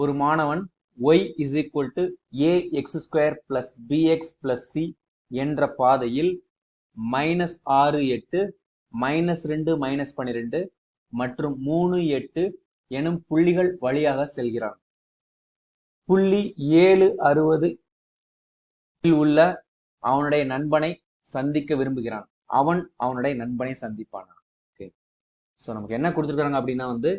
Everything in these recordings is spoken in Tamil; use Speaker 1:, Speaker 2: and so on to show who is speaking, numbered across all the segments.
Speaker 1: ஒரு மாணவன் y is equal to a x square plus b x plus c என்ற பாதையில் மைனஸ் ஆறு எட்டு மைனஸ் ரெண்டு மைனஸ் பன்னிரெண்டு மற்றும் மூணு எட்டு எனும் புள்ளிகள் வழியாக செல்கிறான். புள்ளி ஏழு அறுபது உள்ள அவனுடைய நண்பனை சந்திக்க விரும்புகிறான். அவன் அவனுடைய நண்பனை சந்திப்பானான் ஓகே ஸோ நமக்கு என்ன கொடுத்துருக்காங்க அப்படின்னா வந்து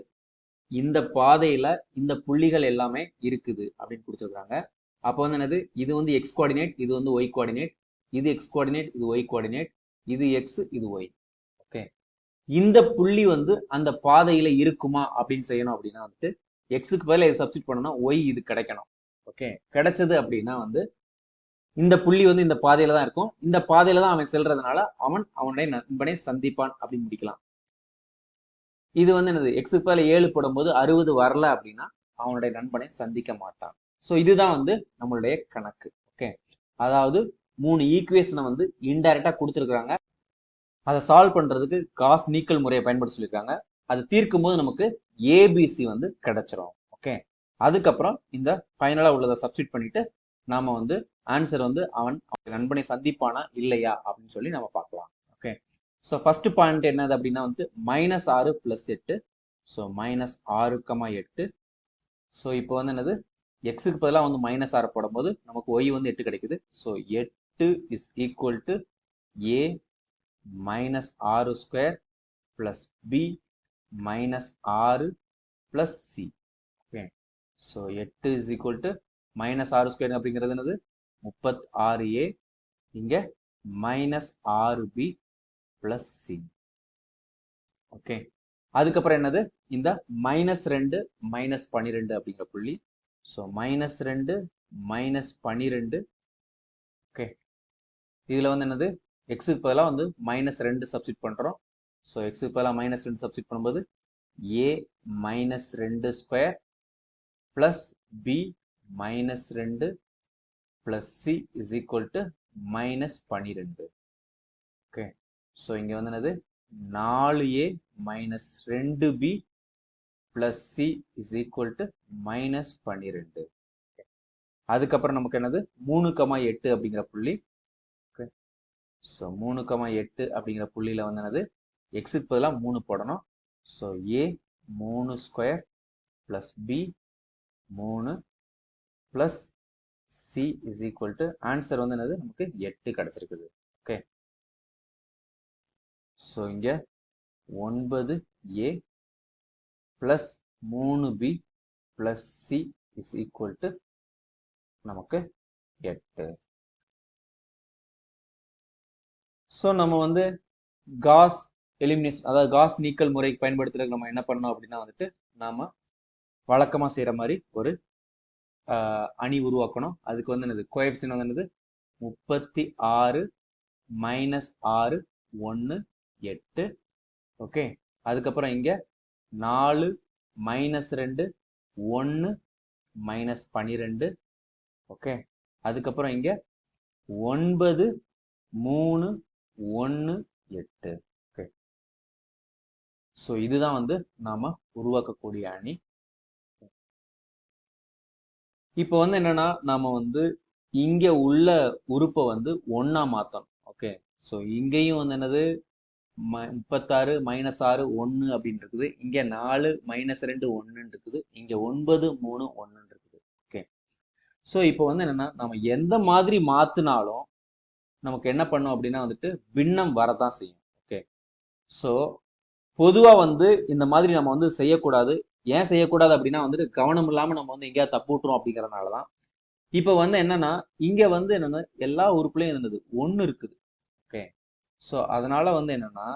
Speaker 1: இந்த பாதையில இந்த புள்ளிகள் எல்லாமே இருக்குது அப்படின்னு கொடுத்துருக்காங்க. அப்போ வந்து என்னது? இது வந்து எக்ஸ் கோஆர்டினேட் இது வந்து ஒய் கோஆர்டினேட் இது எக்ஸ் கோஆர்டினேட் இது ஒய் கோஆர்டினேட் இது எக்ஸ் இது ஒய் ஓகே இந்த புள்ளி வந்து அந்த பாதையில இருக்குமா அப்படின்னு செய்யணும் அப்படின்னா வந்துட்டு எக்ஸுக்கு பதில இதை சப்ஸ்டிட் பண்ணணும் ஒய் இது கிடைக்கணும். ஓகே கிடைச்சது அப்படின்னா வந்து இந்த புள்ளி வந்து இந்த பாதையில தான் இருக்கும். இந்த பாதையில தான் அவன் செல்றதுனால அவன் அவனுடைய நண்பனை சந்திப்பான் அப்படின்னு முடிக்கலாம். இது வந்து என்னது எக்ஸுக்கு ஏழு போடும்போது அறுபது வரல அப்படின்னா அவனுடைய நண்பனை சந்திக்க மாட்டான். ஸோ இதுதான் வந்து நம்மளுடைய கணக்கு. ஓகே அதாவது மூணு ஈக்குவேஷனை வந்து இன்டைரக்டா கொடுத்துருக்குறாங்க. அதை சால்வ் பண்றதுக்கு காஸ் நீக்கல் முறையை பயன்படுத்த சொல்லியிருக்காங்க. அதை தீர்க்கும் போது நமக்கு ஏபிசி வந்து கிடைச்சிரும். ஓகே அதுக்கப்புறம் இந்த ஃபைனலாக உள்ளதை சப்ஸ்டிட் பண்ணிட்டு நாம வந்து ஆன்சர் வந்து அவன் அவன் நண்பனை சந்திப்பானா இல்லையா அப்படின்னு சொல்லி நம்ம பார்க்கலாம். ஓகே ஸோ ஃபர்ஸ்ட் பாயிண்ட் என்னது அப்படின்னா வந்து மைனஸ் ஆறு பிளஸ் எட்டு. ஸோ மைனஸ் ஆறு கமா எட்டு. ஸோ இப்போ வந்து என்னது? எக்ஸுக்கு பதிலாக வந்து மைனஸ் ஆறு போடும்போது நமக்கு ஒய் வந்து எட்டு கிடைக்குது. ஸோ எட்டு is equal to a minus ஆறு ஸ்கொயர் பிளஸ் பி மைனஸ் ஆறு பிளஸ் சி ஓகே ஸோ எட்டு இஸ் ஈக்குவல் டு மைனஸ் ஆறு ஸ்கொயர் அப்படிங்கிறது என்னது? முப்பத்தி ஆறு ஏ இங்கே மைனஸ் ஆறு பி பிளஸ் சி ஓகே அதுக்கப்புறம் என்னது? இந்த மைனஸ் ரெண்டு மைனஸ் பன்னிரெண்டு அப்படிங்கிற புள்ளி. ஸோ மைனஸ் ரெண்டு மைனஸ் பன்னிரெண்டு ஓகே இதுல வந்து என்னது? எக்ஸுக்கு பதிலாக வந்து மைனஸ் ரெண்டு சப்ஸ்டிட் பண்றோம். ஸோ எக்ஸுக்கு பதிலாக மைனஸ் ரெண்டு சப்ஸ்டிட் பண்ணும்போது ஏ மைனஸ் ரெண்டு ஸ்கொயர் ப்ளஸ் பி மைனஸ் ரெண்டு plus c is equal to minus பன்னிரெண்டு ஸோ இங்கே வந்து என்னது? நாலு ஏ மைனஸ் ரெண்டு b plus c is equal to minus பன்னிரெண்டு. அதுக்கப்புறம் நமக்கு என்னது? மூணு கமா எட்டு அப்படிங்கிற புள்ளி. ஓகே ஸோ மூணு கமா எட்டு அப்படிங்கிற புள்ளியில் வந்து என்னது? எக்ஸுக்கு பதிலாக மூணு போடணும். ஸோ ஏ மூணு ஸ்கொயர் ப்ளஸ் பி மூணு plus C is equal to answer வந்து என்னது? நமக்கு எட்டு கிடச்சிருக்குது. ஸோ இங்க ஒன்பது ஏ ப்ளஸ் மூணு B plus C is equal to நமக்கு எட்டு. ஸோ நம்ம வந்து காஸ் எலிமினேஷன் அதாவது காஸ் நீக்கல் முறை பயன்படுத்துறதுக்கு நம்ம என்ன பண்ணோம் அப்படின்னா வந்துட்டு நாம வழக்கமா செய்யற மாதிரி ஒரு அணி உருவாக்கணும். அதுக்கு வந்து என்னது? கோஎப்சின் வந்து என்னது? முப்பத்தி ஆறு மைனஸ் ஆறு ஒன்று எட்டு. ஓகே அதுக்கப்புறம் இங்க நாலு மைனஸ் ரெண்டு ஒன்று மைனஸ் பன்னிரெண்டு ஓகே அதுக்கப்புறம் இங்க ஒன்பது மூணு ஒன்று எட்டு. ஓகே ஸோ இதுதான் வந்து நாம உருவாக்கக்கூடிய அணி. இப்போ வந்து என்னன்னா நாம வந்து இங்க உள்ள உறுப்பை வந்து ஒன்னா மாத்தணும். ஓகே ஸோ இங்கேயும் வந்து என்னது? முப்பத்தாறு மைனஸ் ஆறு ஒன்று அப்படின்னு இருக்குது இங்கே நாலு மைனஸ் ரெண்டு ஒன்றுன்னு இருக்குது இங்கே ஒன்பது மூணு ஒன்றுன்னு இருக்குது ஓகே ஸோ இப்போ வந்து என்னன்னா நம்ம எந்த மாதிரி மாற்றினாலும் நமக்கு என்ன பண்ணும் அப்படின்னா வந்துட்டு பின்னம் வரதான் செய்யும். ஓகே ஸோ பொதுவாக வந்து இந்த மாதிரி நம்ம வந்து செய்யக்கூடாது. ஏன் செய்யக்கூடாது அப்படின்னா வந்துட்டு கவனம் இல்லாமல் நம்ம வந்து எங்கேயாவது தப்பு விட்டுரும் அப்படிங்கறதுனாலதான். இப்போ வந்து என்னன்னா இங்கே வந்து என்னென்னா எல்லா உறுப்புலையும் என்னது ஒன்று இருக்குது. ஸோ அதனால வந்து என்னன்னா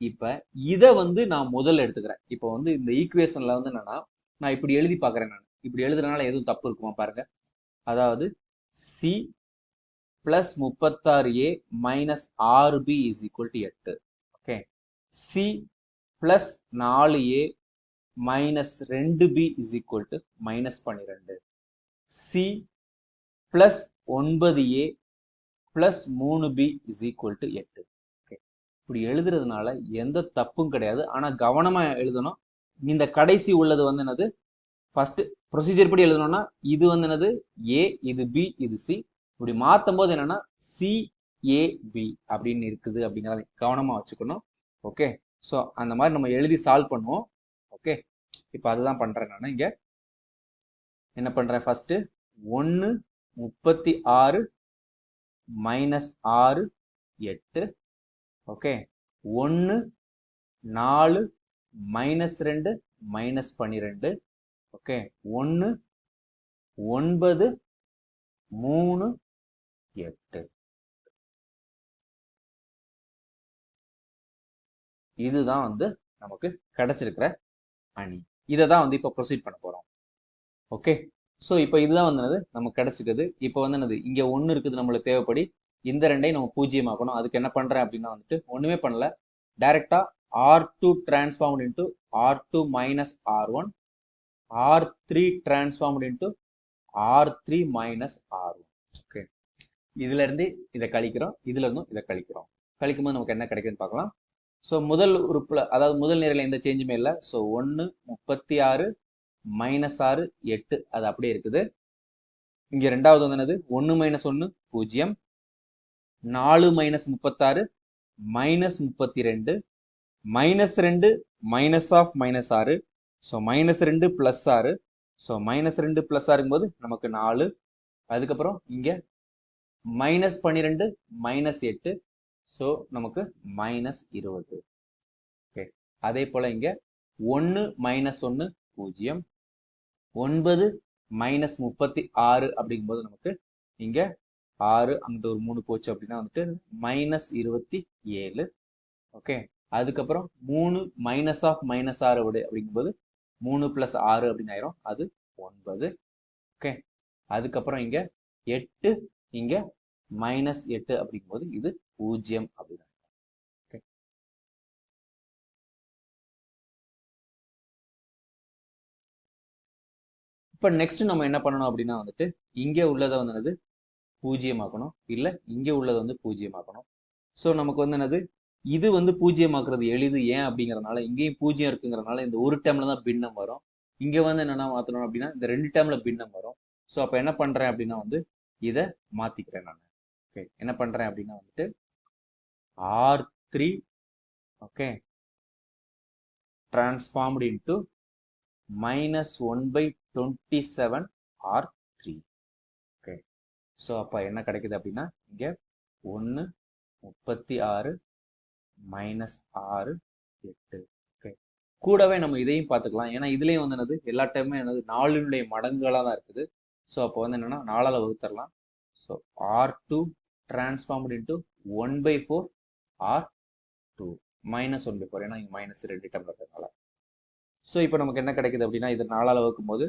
Speaker 1: இப்போ இதை வந்து நான் முதல்ல எடுத்துக்கிறேன். இப்போ வந்து இந்த ஈக்குவேஷன்ல வந்து என்னன்னா நான் இப்படி எழுதி பார்க்குறேன் நான். இப்படி எழுதுறதுனால எதுவும் தப்பு இருக்குமா பாருங்க. அதாவது சி பிளஸ் முப்பத்தாறு ஏ மைனஸ் ஆறு பி இஸ் ஈக்குவல் டு எட்டு. ஓகே சி பிளஸ் நாலு ஏ மைனஸ் ரெண்டு b is equal to minus பன்னிரெண்டு. சி பிளஸ் ஒன்பது ஏ பிளஸ் மூணு பி இஸ் ஈக்குவல் டு எட்டு. இப்படி எழுதுறதுனால எந்த தப்பும் கிடையாது. ஆனால் கவனமாக எழுதணும். இந்த கடைசி உள்ளது வந்து என்னது? ஃபர்ஸ்ட் ப்ரொசீஜர் படி எழுதணும்னா இது வந்து என்னது? ஏ இது பி இது சி இப்படி மாற்றும் போது என்னன்னா சி ஏ பி அப்படின்னு இருக்குது அப்படிங்கிறத கவனமாக வச்சுக்கணும். ஓகே ஸோ அந்த மாதிரி நம்ம எழுதி சால்வ் பண்ணுவோம். ஓகே இப்போ அதுதான் பண்ணுறேன் நான் இங்கே. என்ன பண்ணுறேன் ஃபஸ்ட்டு ஒன்று முப்பத்தி ஆறு மைனஸ் ஆறு எட்டு. ஓகே ஒன்று நாலு மைனஸ் ரெண்டு மைனஸ் பன்னிரெண்டு. ஓகே ஒன்று ஒன்பது மூணு எட்டு. இதுதான் வந்து நமக்கு கிடைச்சிருக்கிற அணி. இதை தான் வந்து இப்போ ப்ரொசீட் பண்ண போறோம். ஓகே ஸோ இப்போ இதுதான் வந்து என்னது? நமக்கு கிடைச்சிருக்குது. இப்போ வந்து என்னது? இங்கே ஒன்று இருக்குது நம்மளுக்கு தேவைப்படி. இந்த ரெண்டையும் நம்ம பூஜ்ஜியமாக்கணும். அதுக்கு என்ன பண்றேன் அப்படின்னா வந்துட்டு ஒண்ணுமே பண்ணல. டைரக்டா R two transform into R two minus R one R three transform into R three minus R one okay இதுல இருந்து இதை கழிக்கிறோம். இதுல இருந்தும் இதை கழிக்கிறோம். கழிக்கும் போது நமக்கு என்ன கிடைக்குதுன்னு பார்க்கலாம். ஸோ முதல் உறுப்புல அதாவது முதல் நேரில் எந்த சேஞ்சுமே இல்லை. ஸோ ஒன்று முப்பத்தி ஆறு மைனஸ் ஆறு எட்டு. அது அப்படியே இருக்குது. இங்க ரெண்டாவது வந்து என்னது? ஒன்று மைனஸ் ஒன்று பூஜ்ஜியம். நாலு மைனஸ் முப்பத்தாறு மைனஸ் முப்பத்தி ரெண்டு மைனஸ் ரெண்டு மைனஸ் ஆஃப் மைனஸ் ஆறு. ஸோ மைனஸ் ரெண்டு ப்ளஸ் ஆறு. ஸோ மைனஸ் ரெண்டு ப்ளஸ் ஆறுங்கும்போது நமக்கு நாலு. அதுக்கப்புறம் இங்கே மைனஸ் பன்னிரெண்டு மைனஸ் எட்டு. ஸோ நமக்கு மைனஸ் இருபது. ஓகே அதே போல் இங்கே ஒன்று மைனஸ் ஒன்று பூஜ்ஜியம். ஒன்பது மைனஸ் முப்பத்தி ஆறு அப்படிங்கும்போது நமக்கு இங்கே ஆறு அங்கிட்ட ஒரு மூணு போச்சு அப்படின்னா வந்துட்டு மைனஸ் இருபத்தி ஏழு. ஓகே அதுக்கப்புறம் மூணு மைனஸ் ஆஃப் மைனஸ் ஆறு விட அப்படிங்கும்போது மூணு பிளஸ் ஆறு அப்படின்னு ஆயிரும். அது ஒன்பது. ஓகே அதுக்கப்புறம் இங்க எட்டு இங்க மைனஸ் எட்டு அப்படிங்கும்போது இது பூஜ்ஜியம் அப்படின்னு ஓகே இப்போ நெக்ஸ்ட் நம்ம என்ன பண்ணணும் அப்படின்னா வந்துட்டு இங்கே உள்ளதை வந்து பூஜ்ஜியமாக்கணும். இல்லை இங்கே உள்ளதை வந்து பூஜ்ஜியமாக்கணும். ஸோ நமக்கு வந்து என்னது? இது வந்து பூஜ்ஜியமாக்குறது எளிது ஏன் அப்படிங்கிறனால இங்கேயும் பூஜ்ஜியம் இருக்குங்கிறனால இந்த ஒரு டேம்ல தான் பின்னம் வரும். இங்கே வந்து என்னென்ன மாற்றணும் அப்படின்னா இந்த ரெண்டு டேம்ல பின்னம் வரும். ஸோ அப்போ என்ன பண்ணுறேன் அப்படின்னா வந்து இதை மாற்றிக்கிறேன் நான். ஓகே என்ன பண்ணுறேன் அப்படின்னா வந்துட்டு R three okay transformed into minus one by twenty seven R three so அப்போ என்ன கிடைக்குது அப்படின்னா இங்கே ஒன்று முப்பத்தி ஆறு மைனஸ் ஆறு எட்டு. ஓகே கூடவே நம்ம இதையும் பார்த்துக்கலாம். ஏன்னா இதுலேயும் வந்து என்னது? எல்லா டைமும் என்னது? நாலுடைய மடங்குகளாக தான் இருக்குது. ஸோ அப்போ வந்து என்னென்னா நாலால் வகுத்தரலாம். So R two transformed into one by four R two minus one by four ஏன்னா இங்கே மைனஸ் ரெண்டு டைம் இருக்கிறதுனால. ஸோ இப்போ நமக்கு என்ன கிடைக்குது அப்படின்னா இது நாலால் வகுக்கும் போது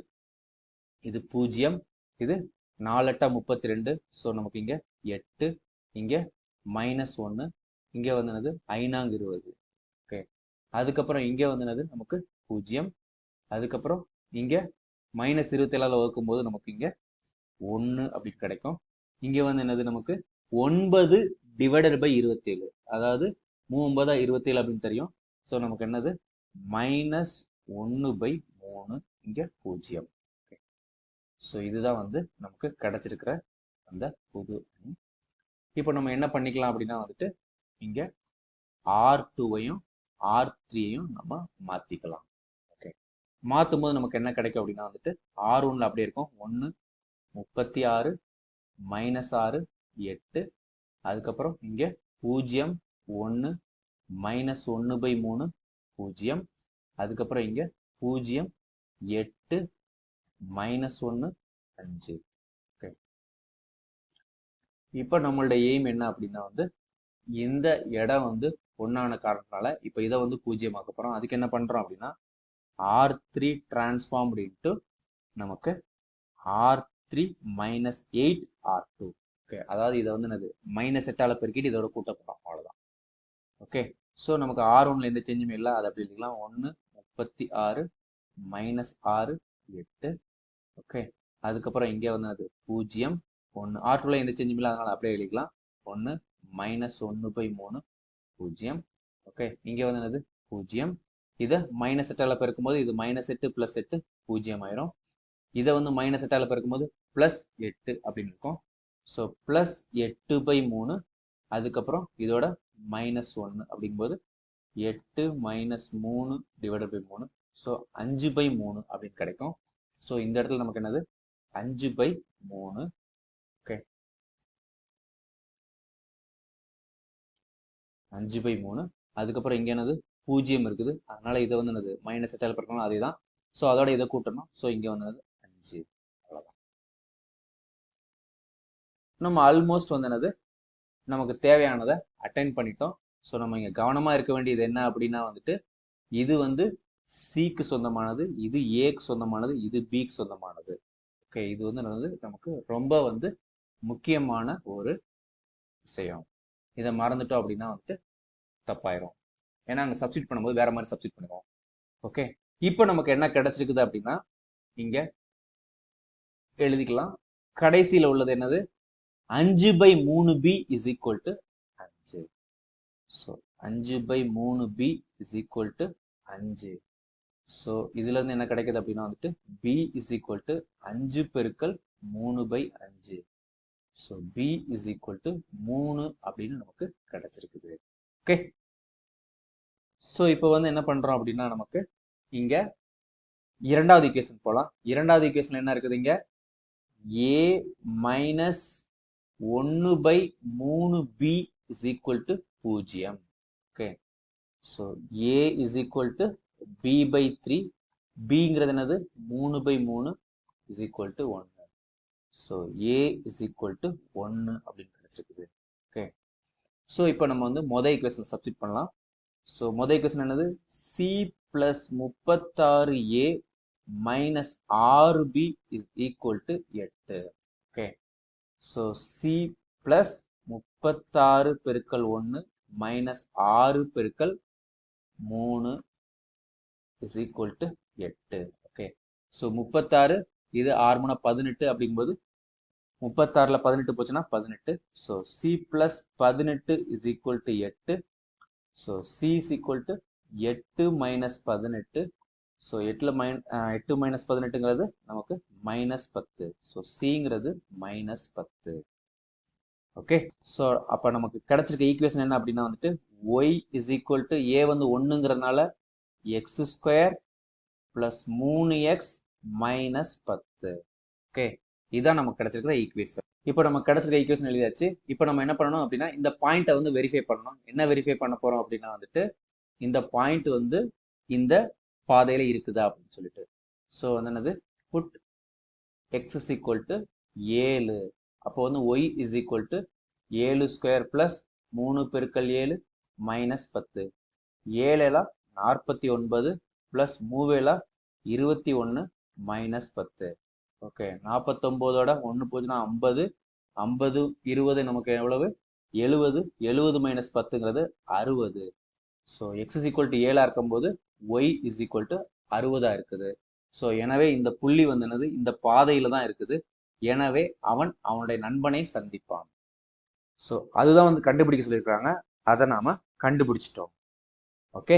Speaker 1: இது பூஜ்ஜியம் இது நாலட்டா முப்பத்தி ரெண்டு. ஸோ நமக்கு இங்கே எட்டு இங்கே மைனஸ் ஒன்று இங்கே வந்து என்னது ஐநாங்க இருபது ஓகே அதுக்கப்புறம் இங்கே வந்து என்னது நமக்கு பூஜ்ஜியம். அதுக்கப்புறம் இங்கே மைனஸ் இருபத்தேழால் வகுக்கும் நமக்கு இங்கே ஒன்று அப்படி கிடைக்கும். இங்கே வந்து என்னது நமக்கு ஒன்பது டிவைடட் பை இருபத்தேழு. அதாவது மூம்பதா இருபத்தேழு அப்படின்னு தெரியும். ஸோ நமக்கு என்னது? மைனஸ் ஒன்று பை மூணு இங்கே பூஜ்ஜியம். ஸோ இதுதான் வந்து நமக்கு கிடைச்சிருக்கிற அந்த புது அணி. இப்போ நம்ம என்ன பண்ணிக்கலாம் அப்படின்னா வந்துட்டு இங்கே ஆர் டூவையும் ஆர் த்ரீயையும் நம்ம மாற்றிக்கலாம் ஓகே மாற்றும் போது நமக்கு என்ன கிடைக்கும் அப்படின்னா வந்துட்டு ஆர் ஒன்ல அப்படியே இருக்கும். ஒன்று முப்பத்தி ஆறு மைனஸ் ஆறு எட்டு. அதுக்கப்புறம் இங்கே பூஜ்ஜியம் ஒன்று மைனஸ் ஒன்று பை மூணு பூஜ்ஜியம். அதுக்கப்புறம் இங்கே பூஜ்ஜியம் எட்டு மைனஸ் ஒன்று அஞ்சு. ஓகே இப்போ நம்மளுடைய எய்ம் என்ன அப்படின்னா வந்து இந்த இடம் வந்து ஒன்னான காரணத்தினால இப்போ இதை வந்து பூஜ்ஜியமாக்க போகிறோம் அதுக்கு என்ன பண்றோம் அப்படின்னா ஆர் த்ரீ டிரான்ஸ்ஃபார்ம் இன்ட்டு நமக்கு R three minus eight R two okay அதாவது இதை வந்து என்னது? மைனஸ் எட்டால் பெருக்கிட்டு இதோட கூட்ட போகிறோம் அவ்வளோதான் ஓகே ஸோ நமக்கு ஆர் ஒன்ல எந்த சேஞ்சுமே இல்லை. அது அப்படி இல்லைங்களா? ஒன்று முப்பத்தி ஆறு மைனஸ் ஆறு எட்டு ஓகே அதுக்கப்புறம் இங்கே வந்து அது பூஜ்ஜியம் ஒன்று. ஆர் எந்த சேஞ்சும் இல்லை அதனால அப்படியே எழுதிக்கலாம். ஒன்று மைனஸ் ஒன்று பை மூணு பூஜ்ஜியம். ஓகே இங்கே வந்து என்னது? பூஜ்ஜியம். இதை மைனஸ் எட்டால் பெருக்கும் போது இது மைனஸ் எட்டு ப்ளஸ் எட்டு பூஜ்ஜியம் ஆயிரும் இதை வந்து மைனஸ் எட்டால் பெருக்கும்போது ப்ளஸ் எட்டு அப்படின்னு இருக்கும். ஸோ ப்ளஸ் எட்டு பை மூணு. அதுக்கப்புறம் இதோட மைனஸ் ஒன்று அப்படிங்கும்போது எட்டு மைனஸ் மூணு டிவைடட் பை மூணு. ஸோ அஞ்சு பை மூணு அப்படின்னு கிடைக்கும். ஸோ இந்த இடத்துல நமக்கு என்னது? அஞ்சு பை மூணு. ஓகே அஞ்சு பை மூணு. அதுக்கப்புறம் இங்கே என்னது? பூஜ்ஜியம் இருக்குது. அதனால இதை வந்து என்னது? மைனஸ் எட்டால் பிறக்கணும். அதே தான் ஸோ அதோட இதை கூட்டணும். ஸோ இங்கே வந்து என்னது? அஞ்சு. அவ்வளோதான் நம்ம ஆல்மோஸ்ட் வந்து என்னது? நமக்கு தேவையானதை அட்டைன் பண்ணிட்டோம். ஸோ நம்ம இங்கே கவனமாக இருக்க வேண்டியது என்ன அப்படின்னா வந்துட்டு இது வந்து சிக்கு சொந்தமானது இது ஏக்கு சொந்தமானது இது பிக்கு சொந்தமானது. ஓகே இது வந்து வந்து நமக்கு ரொம்ப வந்து முக்கியமான ஒரு விஷயம். இதை மறந்துட்டோம் அப்படின்னா வந்துட்டு தப்பாயிரும். ஏன்னா அங்கே சப்ஸ்டியூட் பண்ணும்போது வேற மாதிரி சப்ஸ்டியூட் பண்ணுவோம். ஓகே இப்போ நமக்கு என்ன கிடைச்சிருக்குது அப்படின்னா இங்க எழுதிக்கலாம். கடைசியில் உள்ளது என்னது? அஞ்சு பை மூணு பி இஸ் ஈக்குவல் டு அஞ்சு. ஸோ அஞ்சு பை மூணு பி இஸ் ஈக்குவல் டு அஞ்சு. ஸோ இதுல இருந்து என்ன கிடைக்குது அப்படின்னா வந்துட்டு பி இஸ் ஈக்குவல் டு அஞ்சு பெருக்கள் மூணு பை அஞ்சு. So b is equal to மூணு அப்படின்னு நமக்கு கிடைச்சிருக்குது. ஓகே ஸோ இப்போ வந்து என்ன பண்றோம் அப்படின்னா நமக்கு இங்க இரண்டாவது ஈக்குவேஷன் போலாம். இரண்டாவது ஈக்குவேஷன் என்ன இருக்குது இங்க? ஏ மைனஸ் ஒன்று பை மூணு பி இஸ் ஈக்குவல் டு பூஜ்ஜியம். Okay so a is equal to b by three பிங்கிறது என்னது? மூணு பை மூணு இஸ் ஈக்குவல் டு ஒன்று so a is equal to ஒன்று அப்படின்னு கிடைச்சிருக்குது. ஓகே ஸோ இப்போ நம்ம வந்து மொதல் ஈக்குவேஷன் சப்ஸ்டிட் பண்ணலாம். ஸோ மொதல் ஈக்குவேஷன் என்னது? சி பிளஸ் முப்பத்தாறு ஏ மைனஸ் ஆறு பி இஸ் ஈக்குவல் டு எட்டு. ஓகே ஸோ சி பிளஸ் முப்பத்தாறு பெருக்கல் ஒன்று மைனஸ் ஆறு பெருக்கல் மூணு. இஸ் ஈக்குவல் டு எட்டு. ஓகே ஸோ முப்பத்தாறு இது ஆறு மூணு பதினெட்டு அப்படிங்கும்போது முப்பத்தாறுல பதினெட்டு போச்சுன்னா பதினெட்டு. ஸோ சி ப்ளஸ் பதினெட்டு இஸ் ஈக்குவல் டு எட்டு. So C is equal to எட்டு மைனஸ் பதினெட்டு. ஸோ எட்டில் மைன் எட்டு மைனஸ் பதினெட்டுங்கிறது நமக்கு மைனஸ் பத்து. ஸோ சிங்கிறது மைனஸ் பத்து. ஓகே ஸோ அப்போ நமக்கு கிடைச்சிருக்க ஈக்குவேஷன் என்ன அப்படின்னா வந்துட்டு y is equal to a வந்து ஒன்றுங்கிறதுனால எக்ஸ் ஸ்கொயர் ப்ளஸ் மூணு எக்ஸ் மைனஸ் பத்து. ஓகே இதுதான் நமக்கு கிடைச்சிருக்கிற ஈக்குவேஷன் இப்போ நம்ம கிடைச்சிருக்க ஈக்குவேஷன் எழுதியாச்சு. இப்போ நம்ம என்ன பண்ணணும் அப்படின்னா இந்த பாயிண்ட்டை வந்து வெரிஃபை பண்ணணும். என்ன வெரிஃபை பண்ண போகிறோம் அப்படின்னா வந்துட்டு இந்த பாயிண்ட் வந்து இந்த பாதையில் இருக்குதா அப்படின்னு சொல்லிட்டு. ஸோ வந்து என்னது? Put x is equal to ஏழு. அப்போ வந்து ஒய் இஸ் ஈக்குவல் டு ஏழு ஸ்கொயர் பிளஸ் மூணு பெருக்கல் ஏழு மைனஸ் பத்து. ஏழெல்லாம் நாற்பத்தி ஒன்பது பிளஸ் மூவேலா இருபத்தி ஒன்று மைனஸ் பத்து. ஓகே நாற்பத்தொம்போதோட ஒன்று போச்சுன்னா ஐம்பது ஐம்பது இருபது நமக்கு எவ்வளவு? எழுபது எழுபது மைனஸ் பத்துங்கிறது அறுபது. So X is equal to ஏழா இருக்கும்போது ஒய் இஸ் ஈக்குவல் டு அறுபதாக இருக்குது. ஸோ எனவே இந்த புள்ளி வந்துனது இந்த பாதையில தான் இருக்குது. எனவே அவன் அவனுடைய நண்பனை சந்திப்பான். ஸோ அதுதான் வந்து கண்டுபிடிக்க சொல்லியிருக்காங்க. அதை நாம கண்டுபிடிச்சிட்டோம். ஓகே